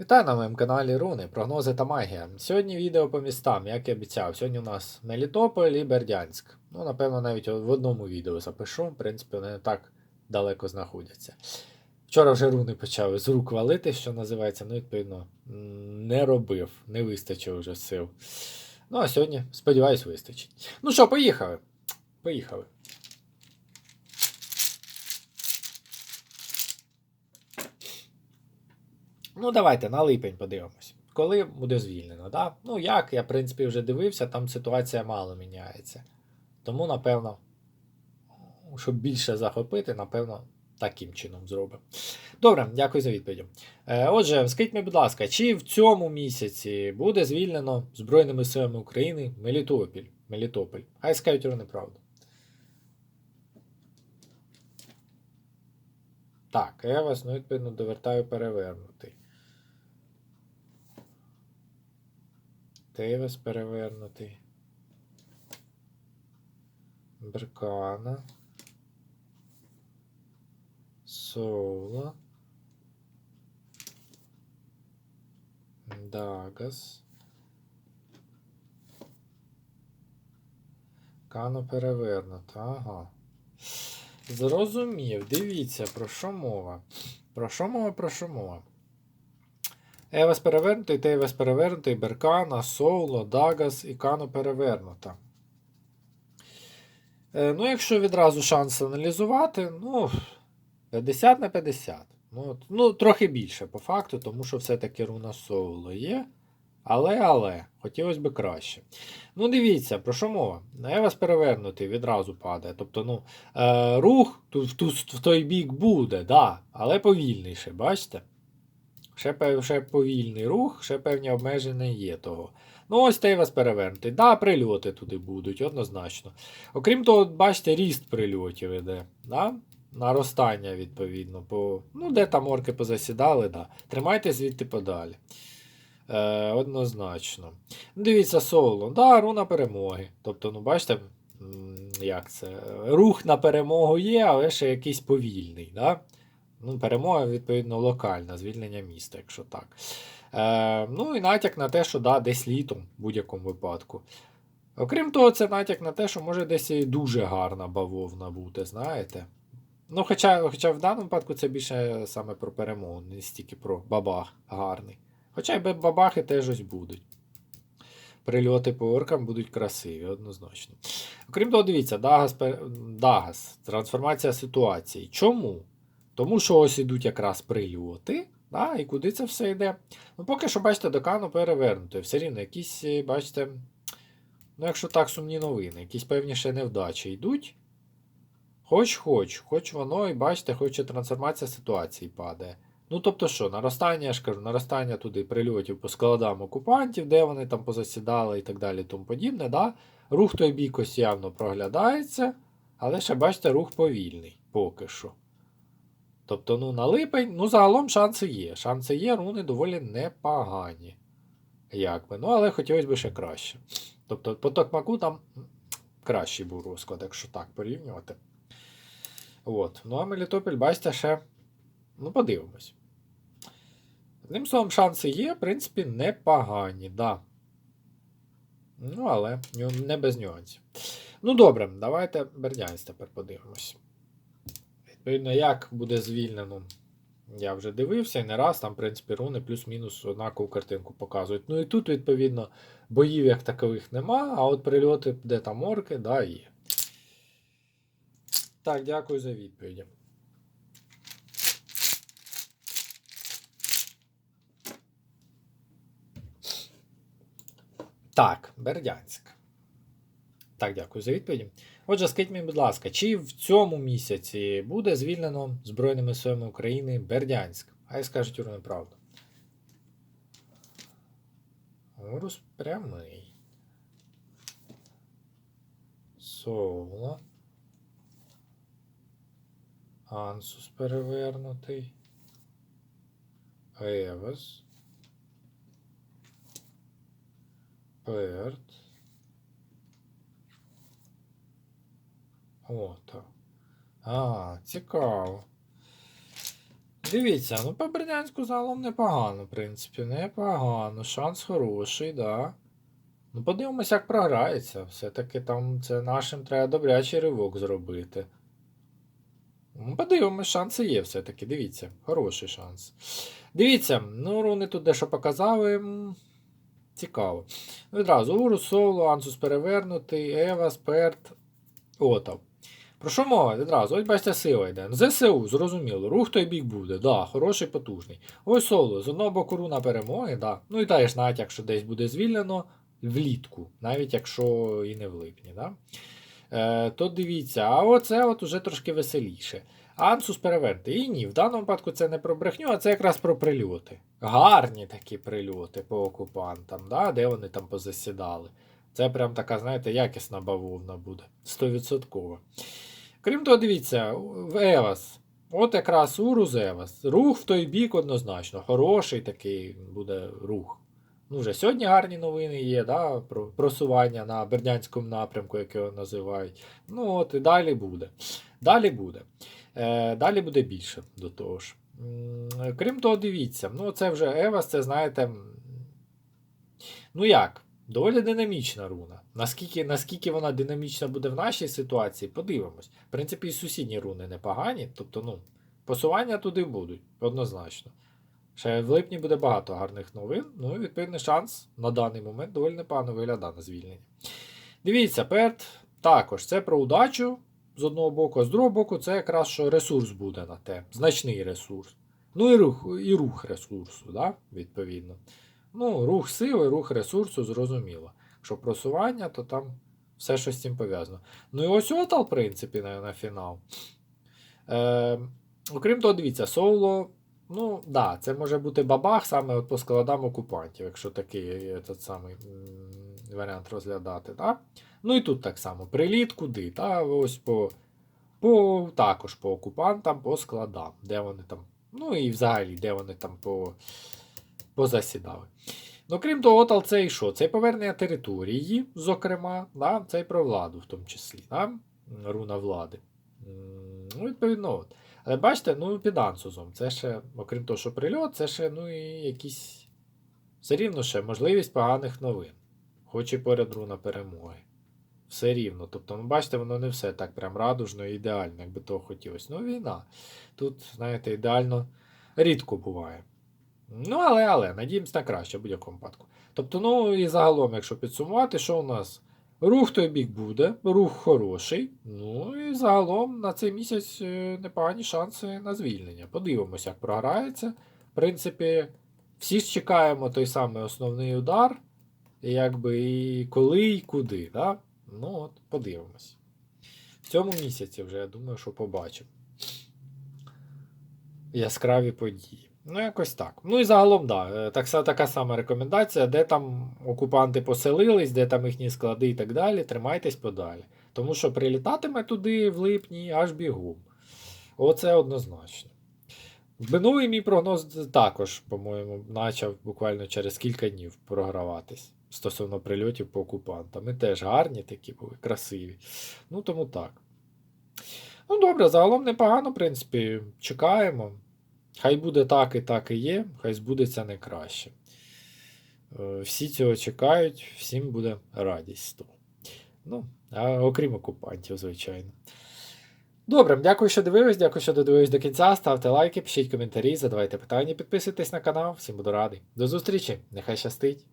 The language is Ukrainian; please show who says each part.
Speaker 1: Вітаю на моєму каналі Руни, прогнози та магія. Сьогодні відео по містам, як і обіцяв. Сьогодні у нас Мелітополь і Бердянськ. Ну, напевно, навіть в одному відео запишу. В принципі, вони не так далеко знаходяться. Вчора вже руни почали з рук валити, що називається, ну, відповідно, не робив, не вистачило вже сил. Ну, а сьогодні, сподіваюсь, вистачить. Ну що, поїхали. Поїхали. Ну, давайте на липень подивимось. Коли буде звільнено, да? Ну, як, я, в принципі, вже дивився, там ситуація мало міняється. Тому, напевно, щоб більше захопити, напевно, таким чином зробимо. Добре, дякую за відповідь. Е, отже, скажіть мені, будь ласка, чи в цьому місяці буде звільнено Збройними силами України Мелітополь? Мелітополь? Хай скажуть вони правду. Так, я вас, ну, відповідно, довертаю перевернутий. Тейвес перевернутий. Беркана. Сола. Дагас. Кано перевернуто. Ага. Зрозумів. Дивіться, про що мова. Про що мова, про що мова. Евес перевернутий, Тейвес перевернутий, Беркана, Соуло, Дагас і Кано перевернута. Ну, якщо відразу шанс аналізувати, ну, 50 на 50. Ну, ну, трохи більше по факту, тому що все-таки руна Соуло є. Але, але, хотілося б краще. Ну, дивіться, про що мова? Евес перевернутий відразу падає. Тобто, ну, е, рух в, в той бік буде, да, але повільніше, бачите? Ще, ще повільний рух, ще певні обмеження є того. Ну, ось Тейвас перевернутий. Да, прильоти туди будуть, однозначно. Окрім того, бачите, ріст прильотів іде. Да? Наростання, відповідно. По... Ну, де там орки позасідали, да. Тримайте звідти подалі. Е, однозначно. Ну, Дивіться, соло. Да, руна перемоги. Тобто, ну, бачите, як це? Рух на перемогу є, але ще якийсь повільний. Да? Ну, перемога, відповідно, локальна, звільнення міста, якщо так. Е, ну і натяк на те, що да, десь літом в будь-якому випадку. Окрім того, це натяк на те, що може десь і дуже гарна бавовна бути, знаєте. Ну, хоча, хоча в даному випадку це більше саме про перемогу, не стільки про бабах гарний. Хоча й бабахи теж ось будуть. Прильоти по оркам будуть красиві, однозначно. Окрім того, дивіться, Дагас, Дагас трансформація ситуації. Чому? Тому що ось ідуть якраз прильоти, да, і куди це все йде. Ну, поки що, бачите, до Кану перевернуто. Все рівно якісь, е, бачите, ну, якщо так, сумні новини, якісь певні ще невдачі йдуть. Хоч, хоч, хоч воно, і бачите, хоч і трансформація ситуації падає. Ну, тобто що, наростання, я ж кажу, наростання туди прильотів по складам окупантів, де вони там позасідали і так далі, тому подібне, да? Рух той бік явно проглядається, але ще, бачите, рух повільний поки що. Тобто, ну, на липень, ну, загалом шанси є. Шанси є, руни доволі непогані. Як би. Ну, але хотілося б ще краще. Тобто, по Токмаку там кращий був розклад, якщо так порівнювати. От. Ну, а Мелітопіль, бачите, ще. Ну, подивимось. Одним словом, шанси є, в принципі, непогані, да. Ну, але не без нюансів. Ну, добре, давайте Бердянськ тепер подивимось. Відповідно, як буде звільнено, я вже дивився і не раз, там, в принципі, руни плюс-мінус однакову картинку показують. Ну і тут, відповідно, боїв як такових нема, а от прильоти, де там орки, да, є. Так, дякую за відповіді. Так, Бердянськ. Так, дякую за відповіді. Отже, скажіть мені, будь ласка, чи в цьому місяці буде звільнено Збройними силами України Бердянськ? Хай скажуть Юрину правду. Урус прямий. Соло. Ансус перевернутий. Евес. Перт. О, так. А, цікаво. Дивіться, ну по Бердянську загалом непогано, в принципі, непогано. Шанс хороший, да. Ну, подивимось, як програється. Все-таки там це нашим треба добрячий ривок зробити. Ну, подивимось, шанси є все-таки. Дивіться, хороший шанс. Дивіться, ну руни тут дещо показали. Цікаво. Відразу Урус, Соло, Ансус перевернутий, Ева, Сперт, Отав. Про що мова? Відразу, ось бачите, сила йде. ЗСУ, зрозуміло, рух той бік буде, да, хороший, потужний. Ось соло, з одного боку руна перемоги, да. Ну і теж натяк, що десь буде звільнено влітку, навіть якщо і не в липні. Да? Е, то дивіться, а оце от уже трошки веселіше. Ансус переверти. І ні, в даному випадку це не про брехню, а це якраз про прильоти. Гарні такі прильоти по окупантам, да? де вони там позасідали. Це прям така, знаєте, якісна бавовна буде. 100%. Крім того, дивіться, в Евас. От якраз Урус Евас. Рух в той бік однозначно. Хороший такий буде рух. Ну, вже сьогодні гарні новини є, да, про просування на Бердянському напрямку, як його називають. Ну, от і далі буде. Далі буде. Е, далі буде більше до того ж. Крім того, дивіться, ну це вже Евас, це знаєте. Ну як? Доволі динамічна руна. Наскільки, наскільки вона динамічна буде в нашій ситуації, подивимось. В принципі, і сусідні руни непогані, тобто, ну, посування туди будуть, однозначно. Ще в липні буде багато гарних новин, ну і відповідний шанс на даний момент доволі непогано виглядає на звільнення. Дивіться, перт також це про удачу з одного боку, а з другого боку, це якраз що ресурс буде на те, значний ресурс. Ну і рух, і рух ресурсу, да? відповідно. Ну, рух сили, рух ресурсу, зрозуміло. Якщо просування, то там все що з цим пов'язано. Ну і ось отал, в принципі, на, на фінал. Е, окрім того, дивіться, соло. Ну, да, це може бути бабах саме от по складам окупантів, якщо такий этот самий варіант розглядати. Да? Ну і тут так само. Приліт куди? Та ось по, по також по окупантам, по складам, де вони там. Ну і взагалі, де вони там по, позасідали. Ну, крім того, Отал це і що? Це повернення території, зокрема, да? це і про владу в тому числі. Да? Руна влади. Ну, відповідно, от. Але бачите, ну під ансузом. Це ще, окрім того, що прильот, це ще ну, і якісь. Все рівно ще можливість поганих новин. Хоч і поряд руна перемоги. Все рівно. Тобто, ну, бачите, воно не все так прям радужно і ідеально, як би того хотілося. Ну, війна. Тут, знаєте, ідеально рідко буває. Ну, але, але, надіємось на краще в будь-якому випадку. Тобто, ну і загалом, якщо підсумувати, що у нас? Рух той бік буде, рух хороший. Ну і загалом на цей місяць е, непогані шанси на звільнення. Подивимося, як програється. В принципі, всі ж чекаємо той самий основний удар. Якби і коли, і куди. Да? Ну от, подивимось. В цьому місяці вже я думаю, що побачимо. Яскраві події. Ну, якось так. Ну і загалом, да, е, так, така сама рекомендація, де там окупанти поселились, де там їхні склади і так далі. Тримайтесь подалі. Тому що прилітатиме туди в липні аж бігом. Оце однозначно. Минулий мій прогноз також, по-моєму, почав буквально через кілька днів програватись стосовно прильотів по окупантам. І теж гарні такі були, красиві. Ну, тому так. Ну, добре, загалом непогано, в принципі, чекаємо. Хай буде так і так і є, хай збудеться не краще. Е, Всі цього чекають, всім буде радість з того. Ну, а окрім окупантів, звичайно. Добре, дякую, що дивились, дякую, що додивились до кінця. Ставте лайки, пишіть коментарі, задавайте питання, підписуйтесь на канал. Всім буду радий. До зустрічі, нехай щастить!